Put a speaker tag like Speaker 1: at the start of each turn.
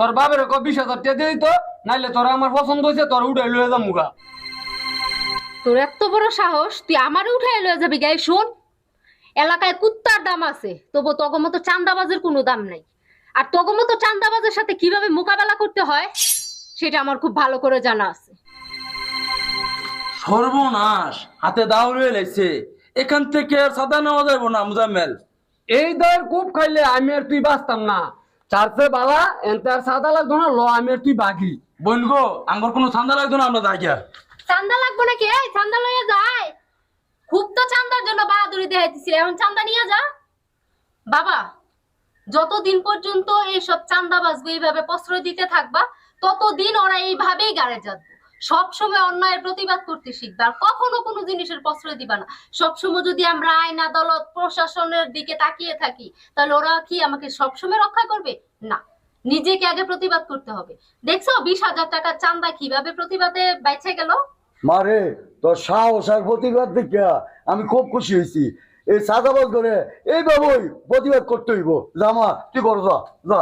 Speaker 1: তোর বাপের ক বিশ হাজার টাকা দিয়ে দিত নাইলে তোর আমার পছন্দ হয়েছে তোর উঠে লয়ে যাম মুখা
Speaker 2: তোর এত বড় সাহস তুই আমারও উঠাই লয়ে যাবি গাই শোন। এলাকায় কুত্তার দাম আছে তবু তগো মতো চান্দাবাজের কোনো দাম নাই। আর তগো মতো চান্দাবাজের সাথে কীভাবে মোকাবেলা করতে হয় সেটা আমার খুব ভালো করে জানা আছে।
Speaker 3: সর্বনাশ হাতে দাও রয়ে লাগছে এখান থেকে আর সাদা নেওয়া যাব না মুজাম্মেল।
Speaker 1: এই দয়ের কূপ খাইলে আমি আর তুই বাঁচতাম না। চারশে বালা এনতার সাদা লাগতো না ল আমি তুই বাকি
Speaker 3: বোন গো আমার কোনো চান্দা লাগতো না আমরা যাই
Speaker 2: চান্দা লাগবো নাকি? এই চান্দা লইয়া যায় খুব তো চান্দার জন্য বাহাদুরি দেখাইতেছি এখন চান্দা নিয়ে যা। বাবা যতদিন পর্যন্ত এইসব চান্দা বাজবে এইভাবে প্রশ্রয় দিতে থাকবা ততদিন ওরা এইভাবেই গাড়ে যাবে সব সময় অন্যায়ের প্রতিবাদ করতে শিখবে। কখনো কোনো জিনিসের প্রশ্রয় দিবা না। সবসময় যদি আমরা আইন, আদালত, প্রশাসনের দিকে তাকিয়ে থাকি, তাহলে ওরা কি আমাকে সবসময় রক্ষা করবে? না। নিজেকে আগে প্রতিবাদ করতে হবে। দেখছ, বিশ হাজার টাকার চান্দা কীভাবে প্রতিবাদে বেঁচে গেল?
Speaker 4: মারে তোর সাহস আর প্রতিবাদ দেখিয়া আমি খুব খুশি হয়েছি। এই সাদাবাদ করে এই বাবুই প্রতিবাদ করতে হইব। জামা তুই কর, যা যা।